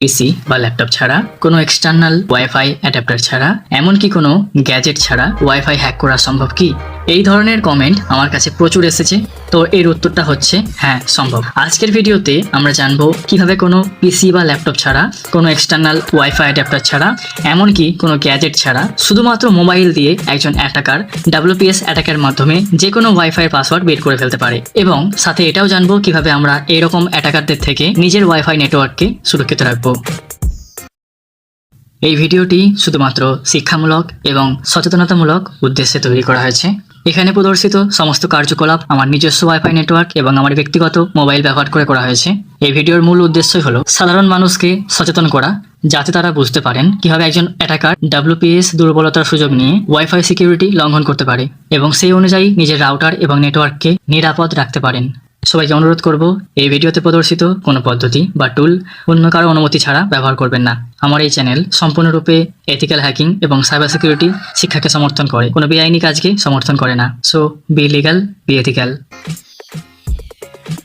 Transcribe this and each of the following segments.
পিসি বা ল্যাপটপ ছাড়া, কোনো এক্সটার্নাল ওয়াইফাই অ্যাডাপ্টার ছাড়া, এমনকি কোনো গ্যাজেট ছাড়া ওয়াইফাই হ্যাক করা সম্ভব কি? এই ধরনের কমেন্ট আমার কাছে প্রচুর এসেছে। তো এর উত্তরটা হচ্ছে হ্যাঁ সম্ভব। আজকের ভিডিওতে আমরা জানব কীভাবে কোনো পিসি বা ল্যাপটপ ছাড়া, কোনো এক্সটার্নাল ওয়াইফাই অ্যাডাপ্টার ছাড়া, এমনকি কোনো গ্যাজেট ছাড়া, শুধুমাত্র মোবাইল দিয়ে একজন অ্যাটাকার ডাব্লিউপিএস অ্যাটাকের মাধ্যমে যে কোনো ওয়াইফাই পাসওয়ার্ড বের করে ফেলতে পারে। এবং সাথে এটাও জানব কীভাবে আমরা এরকম অ্যাটাকারদের থেকে নিজের ওয়াইফাই নেটওয়ার্ককে সুরক্ষিত রাখব। এই ভিডিওটি শুধুমাত্র শিক্ষামূলক এবং সচেতনতামূলক উদ্দেশ্যে তৈরি করা হয়েছে। এখানে প্রদর্শিত সমস্ত কার্যকলাপ আমার নিজস্ব ওয়াইফাই নেটওয়ার্ক এবং আমার ব্যক্তিগত মোবাইল ব্যবহার করে করা হয়েছে। এই ভিডিওর মূল উদ্দেশ্যই হলো সাধারণ মানুষকে সচেতন করা, যাতে তারা বুঝতে পারেন কীভাবে একজন অ্যাটাকার ডাব্লিউপিএস দুর্বলতার সুযোগ নিয়ে ওয়াইফাই সিকিউরিটি লঙ্ঘন করতে পারে এবং সেই অনুযায়ী নিজের রাউটার এবং নেটওয়ার্ককে নিরাপদ রাখতে পারেন। সবাইকে অনুরোধ করব, এই ভিডিওতে প্রদর্শিত কোনো পদ্ধতি বা টুল অন্য কারও অনুমতি ছাড়া ব্যবহার করবেন না। আমার এই চ্যানেল সম্পূর্ণরূপে এথিক্যাল হ্যাকিং এবং সাইবার সিকিউরিটি শিক্ষাকে সমর্থন করে। কোনো বেআইনি কাজকে সমর্থন করে না। So be legal be ethical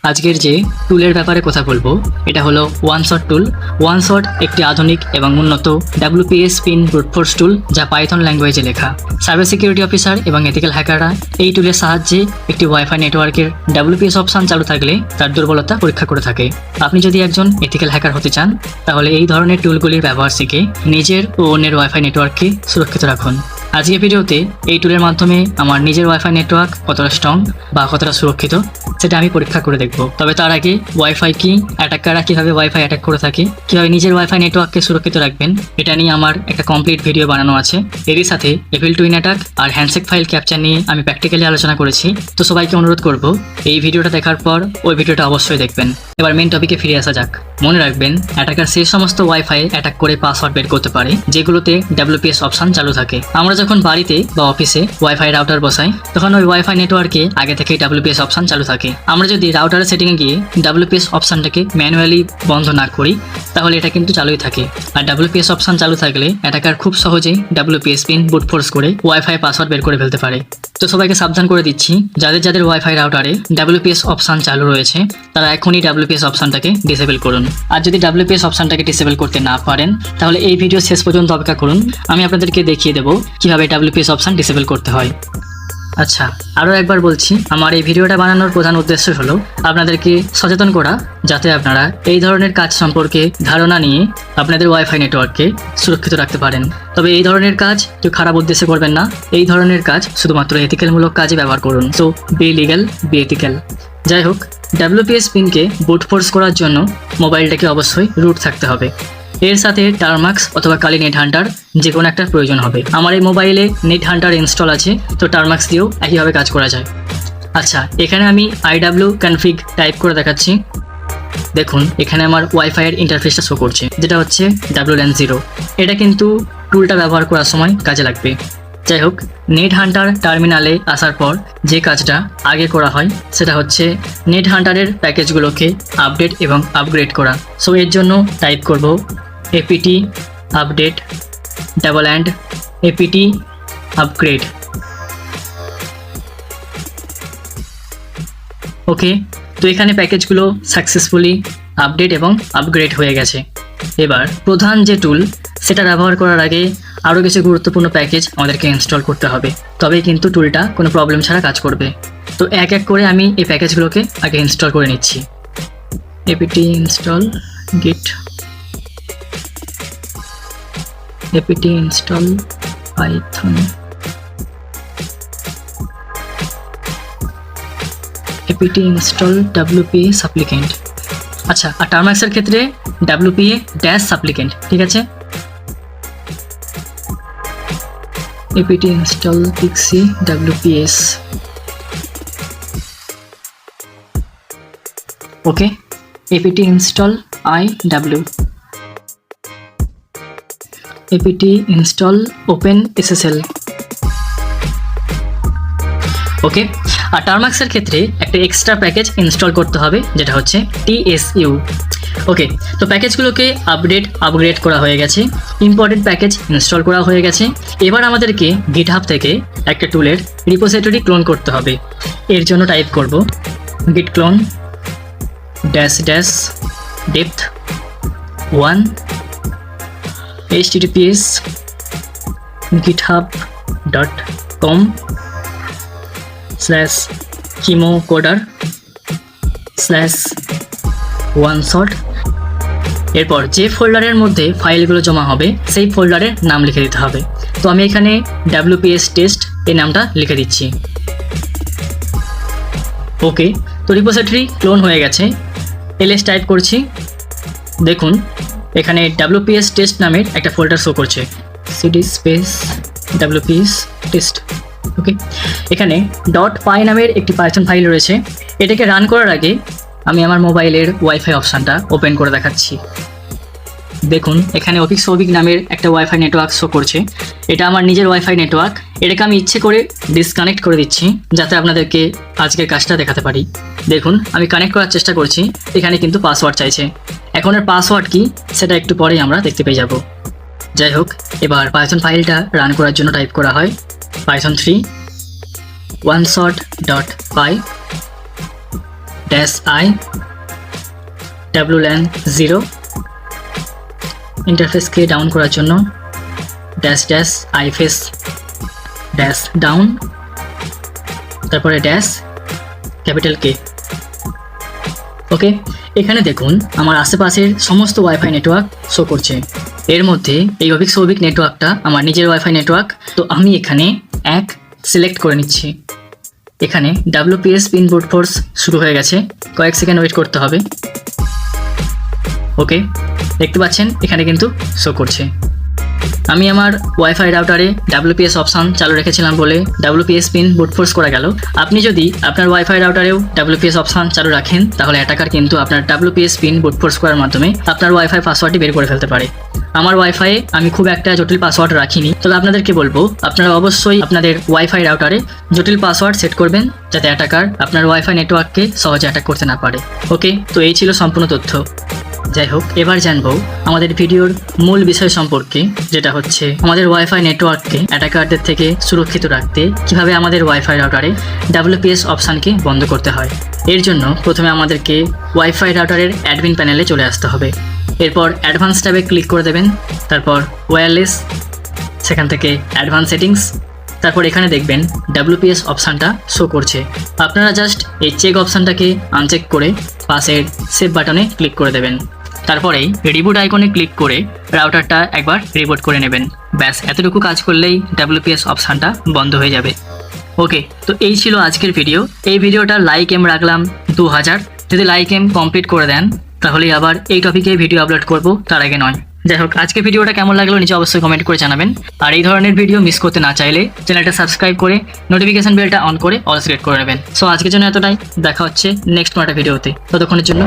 আজকের যে টুলের ব্যাপারে কথা বলব, এটা হলো one shot tool. One shot একটি আধুনিক এবং উন্নত ডাব্লিউপিএস পিন ব্রুটফোর্স টুল, যা পাইথন ল্যাঙ্গুয়েজে লেখা। সাইবার সিকিউরিটি অফিসার এবং এথিক্যাল হ্যাকাররা এই টুলের সাহায্যে একটি ওয়াইফাই নেটওয়ার্কের ডাব্লিউপিএস অপশন চালু থাকলে তার দুর্বলতা পরীক্ষা করে থাকে। আপনি যদি একজন এথিক্যাল হ্যাকার হতে চান, তাহলে এই ধরনের টুলগুলির ব্যবহার শিখে নিজের ও অন্যের ওয়াইফাই নেটওয়ার্ককে সুরক্ষিত রাখুন। আজকের ভিডিওতে এই টুলের মাধ্যমে আমার নিজের ওয়াইফাই নেটওয়ার্ক কতটা স্ট্রং বা কতটা সুরক্ষিত সেটা আমি পরীক্ষা করে দেখব। তবে তার আগে ওয়াইফাই কি অ্যাটাকাররা কীভাবে ওয়াইফাই অ্যাটাক করে থাকে, কীভাবে নিজের ওয়াইফাই নেটওয়ার্ককে সুরক্ষিত রাখবেন, এটা নিয়ে আমার একটা কমপ্লিট ভিডিও বানানো আছে। এরই সাথে এভিল টুইন অ্যাটাক আর হ্যান্ডসেক ফাইল ক্যাপচার নিয়ে আমি প্র্যাকটিক্যালি আলোচনা করেছি। তো সবাইকে অনুরোধ করব, এই ভিডিওটা দেখার পর ওই ভিডিওটা অবশ্যই দেখবেন। এবার মেন টপিকে ফিরে আসা যাক। মনে রাখবেন অ্যাটাকার সেই সমস্ত ওয়াইফাই অ্যাটাক করে পাসওয়ার্ড বের করতে পারে, যেগুলোতে ডাব্লিউপিএস অপশন চালু থাকে। আমরা যখন বাড়িতে বা অফিসে ওয়াইফাই রাউটার বসাই, তখন ওই ওয়াইফাই নেটওয়ার্কে আগে থেকেই ডাব্লিউপিএস অপশান চালু থাকে। আমরা যদি রাউটারের সেটিংয়ে গিয়ে ডাব্লিউপিএস অপশানটাকে ম্যানুয়ালি বন্ধ না করি, তাহলে এটা কিন্তু চালুই থাকে। আর ডাব্লিউপিএস অপশান চালু থাকলে অ্যাটাকার খুব সহজেই ডাব্লিউপিএস পিন বুট ফোর্স করে ওয়াইফাই পাসওয়ার্ড বের করে ফেলতে পারে। তো সবাইকে সাবধান করে দিচ্ছি। যাদের যাদের ওয়াইফাই রাউটারে ডাব্লিউপিএস অপশান চালু রয়েছে, তারা এখনই ডাব্লিউপিএস অপশানটাকে ডিসেবল করুন। আর যদি ডাব্লিউপিএস অপশানটাকে ডিসেবল করতে না পারেন, তাহলে এই ভিডিও শেষ পর্যন্ত অপেক্ষা করুন। আমি আপনাদেরকে দেখিয়ে দেবো কীভাবে ডাব্লিউপিএস অপশান ডিসেবল করতে হয়। আচ্ছা আরও একবার বলছি, আমার এই ভিডিওটা বানানোর প্রধান উদ্দেশ্য হলো আপনাদেরকে সচেতন করা, যাতে আপনারা এই ধরনের কাজ সম্পর্কে ধারণা নিয়ে আপনাদের ওয়াইফাই নেটওয়ার্ককে সুরক্ষিত রাখতে পারেন। তবে এই ধরনের কাজ কেউ খারাপ উদ্দেশ্যে করবেন না। এই ধরনের কাজ শুধুমাত্র এথিক্যালমূলক কাজে ব্যবহার করুন। So be legal be ethical যাই হোক ডাব্লিউপিএস পিনকে বুট ফোর্স করার জন্য মোবাইলটাকে অবশ্যই রুট থাকতে হবে। এর সাথে টার্মাক্স অথবা কালি নেট হান্টার যে কোনো একটা প্রয়োজন হবে। আমার এই মোবাইলে নেট হান্টার ইনস্টল আছে, তো টার্মাক্স দিয়েও একইভাবে কাজ করা যায়। আচ্ছা এখানে আমি আইডাব্লিউ কনফিগ টাইপ করে দেখাচ্ছি। দেখুন, এখানে আমার ওয়াইফাইয়ের ইন্টারফেসটা শো করছে, যেটা হচ্ছে ডাব্লিউ ল্যান জিরো এটা কিন্তু টুলটা ব্যবহার করার সময় কাজে লাগবে। যাই হোক, নেট হান্টার টার্মিনালে আসার পর যে কাজটা আগে করা হয়, সেটা হচ্ছে নেট হান্টারের প্যাকেজগুলোকে আপডেট এবং আপগ্রেড করা। সো এর জন্য টাইপ করব APT update double and APT upgrade okay তো এখানে প্যাকেজগুলো সাকসেসফুলি আপডেট এবং আপগ্রেড হয়ে গেছে। এবার প্রধান যে টুল সেটা ব্যবহার করার আগে আরও কিছু গুরুত্বপূর্ণ প্যাকেজ আমাদেরকে ইনস্টল করতে হবে। তবেই কিন্তু টুলটা কোনো প্রবলেম ছাড়া কাজ করবে। তো এক এক করে আমি এই প্যাকেজগুলোকে আগে ইনস্টল করে নিচ্ছি। APT install git APT install Python APT install WPA supplicant আচ্ছা আর টার্মাক্সের ক্ষেত্রে ডাব্লিউপিএ ড্যাশ সাপ্লিকেন্ট ঠিক আছে? APT install pixie WPS okay APT install I APT install open SSL okay আর টার্মাক্সের ক্ষেত্রে একটা এক্সট্রা প্যাকেজ ইনস্টল করতে হবে, যেটা হচ্ছে টিএসইউ ওকে তো প্যাকেজগুলোকে আপডেট আপগ্রেড করা হয়ে গেছে ইম্পর্টেন্ট প্যাকেজ ইনস্টল করা হয়ে গেছে। এবার আমাদেরকে গিটহাব থেকে একটা টুলের রিপোজিটরি ক্লোন করতে হবে। এর জন্য টাইপ করব git clone dash dash depth one TTPS GitHub dot com slash one shot এরপর যে ফোল্ডারের মধ্যে ফাইলগুলো জমা হবে, সেই ফোল্ডারের নাম লিখে দিতে হবে। তো আমি এখানে ডাব্লিউপিএস টেস্ট এই নামটা লিখে দিচ্ছি। ওকে, তো রিপোজিটরি ক্লোন হয়ে গেছে। এলএস টাইপ করছি। দেখুন এখানে ডাব্লিউপিএস টেস্ট নামের একটা ফোল্ডার শো করছে। CD space WPS test okay এখানে ডট পাই নামের একটি পাইথন ফাইল রয়েছে। এটাকে রান করার আগে আমি আমার মোবাইলের ওয়াইফাই অপশানটা ওপেন করে দেখাচ্ছি। দেখুন, এখানে অফিক সৌভিক নামের একটা ওয়াইফাই নেটওয়ার্ক শো করছে। এটা আমার নিজের ওয়াইফাই নেটওয়ার্ক এটাকে আমি ইচ্ছে করে ডিসকানেক্ট করে দিচ্ছি, যাতে আপনাদেরকে আজকের কাজটা দেখাতে পারি। দেখুন, আমি কানেক্ট করার চেষ্টা করছি, এখানে কিন্তু পাসওয়ার্ড চাইছে। এখন এর পাসওয়ার্ড কি, সেটা একটু পরেই আমরা দেখতে পেয়ে যাব। যাই হোক, এবার পাইথন ফাইলটা রান করার জন্য টাইপ করা হয় Python three one shot dot py dash I W LAN zero ইন্টারফেসকে down করার জন্য dash dash iface dash down তারপরে ড্যাশ ক্যাপিটাল কে ওকে এখানে দেখুন আমার আশেপাশের সমস্ত ওয়াইফাই নেটওয়ার্ক শো করছে। এর মধ্যে এই অভিক সৌভিক নেটওয়ার্কটা আমার নিজের ওয়াইফাই নেটওয়ার্ক তো আমি এখানে এক সিলেক্ট করে নিচ্ছি। এখানে ডাব্লিউপিএস পিন বুট ফোর্স শুরু হয়ে গেছে, কয়েক সেকেন্ড ওয়েট করতে হবে। ওকে দেখতে পাচ্ছেন, এখানে কিন্তু শো করছে। আমি আমার ওয়াইফাই রাউটারে ডাব্লিউপিএস অপশন চালু রেখেছিলাম বলে ডাব্লিউপিএস পিন বুটফোর্স করা গেল। আপনি যদি আপনার ওয়াইফাই রাউটারেও ডাব্লিউপিএস অপশন চালু রাখেন, তাহলে অ্যাটাকার কিন্তু আপনার ডাব্লিউপিএস পিন বুটফোর্স করার মাধ্যমে আপনার ওয়াইফাই পাসওয়ার্ডটি বের করে ফেলতে পারে। আমার ওয়াইফাইয়ে আমি খুব একটা জটিল পাসওয়ার্ড রাখিনি, তবে আপনাদেরকে বলব, আপনারা অবশ্যই আপনাদের ওয়াইফাই রাউটারে জটিল পাসওয়ার্ড সেট করবেন, যাতে অ্যাটাকার আপনার ওয়াইফাই নেটওয়ার্ককে সহজে অ্যাটাক করতে না পারে। ওকে তো এই ছিল সম্পূর্ণ তথ্য। যাই হোক, এবার জানব আমাদের ভিডিওর মূল বিষয় সম্পর্কে, যেটা হচ্ছে আমাদের ওয়াইফাই নেটওয়ার্ককে অ্যাটাকারদের থেকে সুরক্ষিত রাখতে কীভাবে আমাদের ওয়াইফাই রাউটারে ডাব্লিউপিএস অপশানকে বন্ধ করতে হয়। এর জন্য প্রথমে আমাদেরকে ওয়াইফাই রাউটারের অ্যাডমিন প্যানেলে চলে আসতে হবে। এরপর অ্যাডভান্স ট্যাবে ক্লিক করে দেবেন, তারপর ওয়্যারলেস সেখান থেকে অ্যাডভান্স সেটিংস তারপর এখানে দেখবেন ডাব্লিউপিএস অপশানটা শো করছে। আপনারা জাস্ট এই চেক অপশানটাকে আনচেক করে পাশের সেভ বাটনে ক্লিক করে দেবেন। তারপরেই রিবুট আইকনে ক্লিক করে রাউটারটা একবার রিবুট করে নেবেন। ব্যাস, এতটুকু কাজ করলেই ডাব্লিউপিএস অপশানটা বন্ধ হয়ে যাবে। ওকে, তো এই ছিল আজকের ভিডিও। এই ভিডিওটা লাইক এম রাখলাম দু হাজার যদি লাইক এম কমপ্লিট করে দেন, তাহলেই আবার এই টপিকে ভিডিও আপলোড করব তার আগে নয়। যাই হোক, আজকে ভিডিওটা কেমন লাগল নিচে অবশ্যই কমেন্ট করে জানাবেন। আর এই ধরনের ভিডিও মিস করতে না চাইলে চ্যানেলটা সাবস্ক্রাইব করে নোটিফিকেশন বেলটা অন করে অল সিলেক্ট করে নেবেন। সো আজকের জন্য এতটাই। দেখা হচ্ছে নেক্সট কোনো একটা ভিডিওতে। ততক্ষণের জন্য.